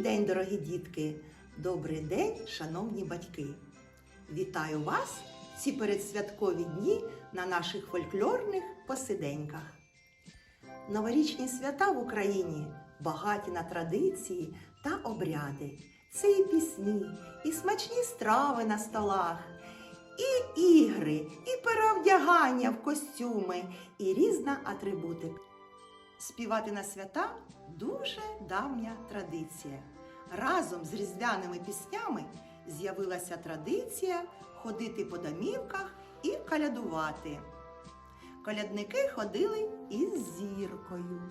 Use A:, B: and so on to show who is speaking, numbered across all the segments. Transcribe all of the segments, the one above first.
A: день, дорогі дітки! Добрий день, шановні батьки! Вітаю вас ці передсвяткові дні на наших фольклорних посиденьках. Новорічні свята в Україні багаті на традиції та обряди. Це і пісні, і смачні страви на столах, і ігри, і переовдягання в костюми, і різна атрибутика. Співати на свята дуже давня традиція. Разом з різдвяними піснями з'явилася традиція ходити по домівках і колядувати. Колядники ходили із зіркою,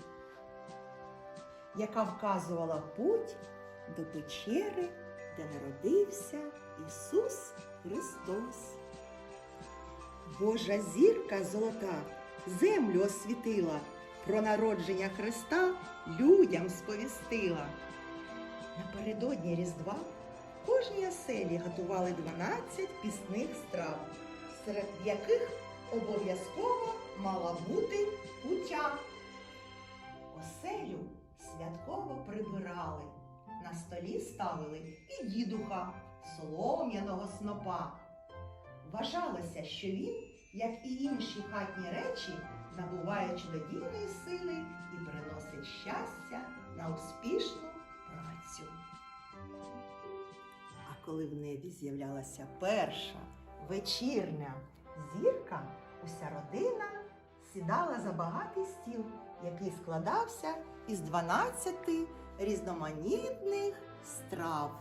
A: яка вказувала путь до печери, де народився Ісус Христос. Божа зірка золота землю освітила, про народження Христа людям сповістила. Напередодні Різдва в кожній оселі готували 12 пісних страв, серед яких обов'язково мала бути кутя. Оселю святково прибирали, на столі ставили і дідуха, солом'яного снопа. Вважалося, що він, як і інші хатні речі, набуває чудодійної сили і приносить щастя на успішну працю. А коли в небі з'являлася перша вечірня зірка, уся родина сідала за багатий стіл, який складався із 12 різноманітних страв.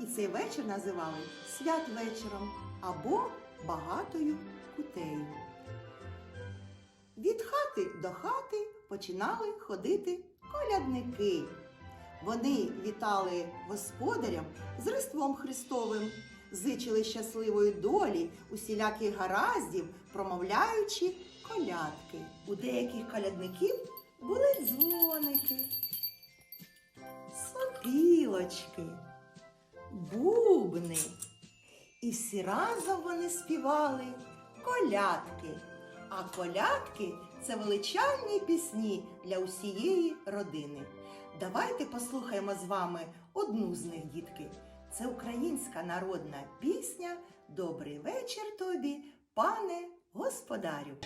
A: І цей вечір називали святвечором або багатою кутею. Від хати до хати починали ходити колядники. Вони вітали господарям з Різдвом Христовим, зичили щасливої долі, усіляких гараздів, промовляючи колядки. У деяких колядників були дзвоники, сопілочки, бубни. І всі разом вони співали колядки. А колядки це величальні пісні для усієї родини. Давайте послухаємо з вами одну з них, дітки. Це українська народна пісня Добрий вечір тобі, пане господарю.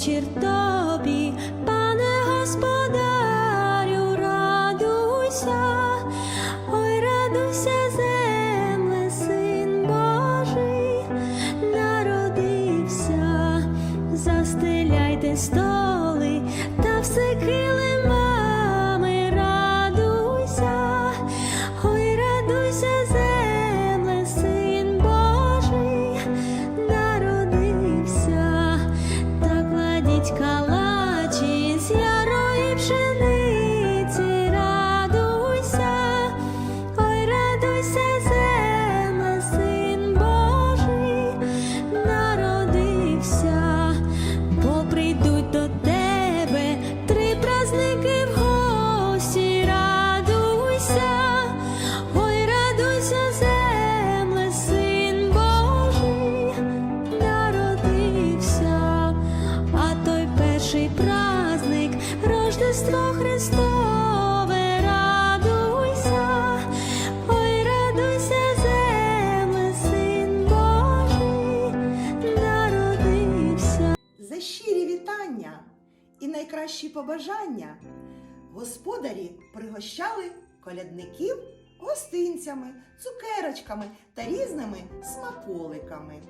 B: Добрий Рождество Христове, радуйся, ой, радуйся, земле, син Божий, народився.
A: За щирі вітання і найкращі побажання господарі пригощали колядників гостинцями, цукерочками та різними смаколиками.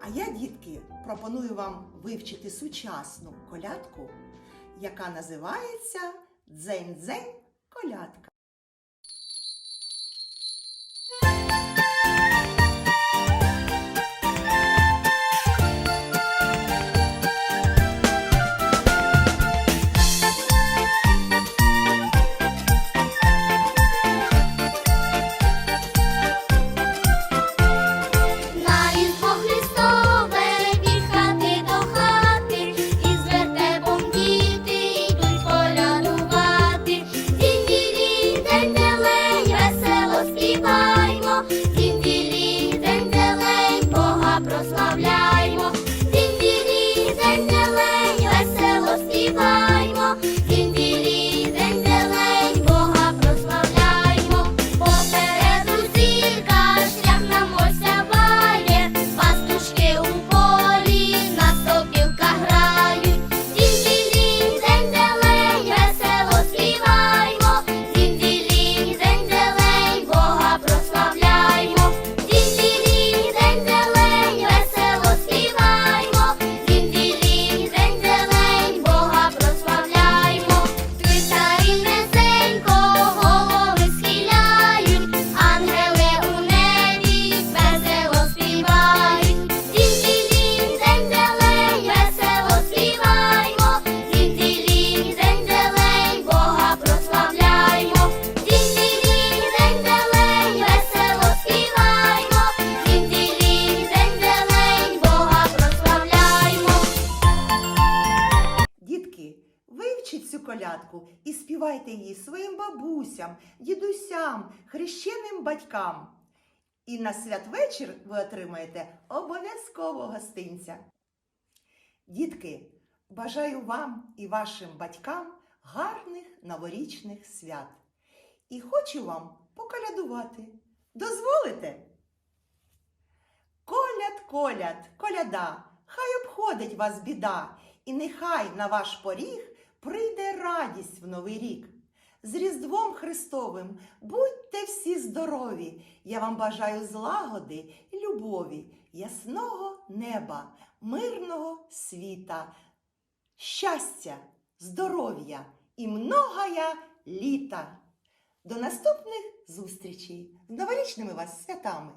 A: А я, дітки, пропоную вам вивчити сучасну колядку, яка називається Дзень-дзень колядка. Колядку і співайте її своїм бабусям, дідусям, хрещеним батькам. І на святвечір ви отримаєте обов'язково гостинця. Дітки, бажаю вам і вашим батькам гарних новорічних свят. І хочу вам поколядувати. Дозволите? Коляд, коляд, коляда, хай обходить вас біда, і нехай на ваш поріг прийде радість в новий рік. З Різдвом Христовим будьте всі здорові. Я вам бажаю злагоди любові, ясного неба, мирного світа, щастя, здоров'я і многая літа. До наступних зустрічей з новорічними вас святами!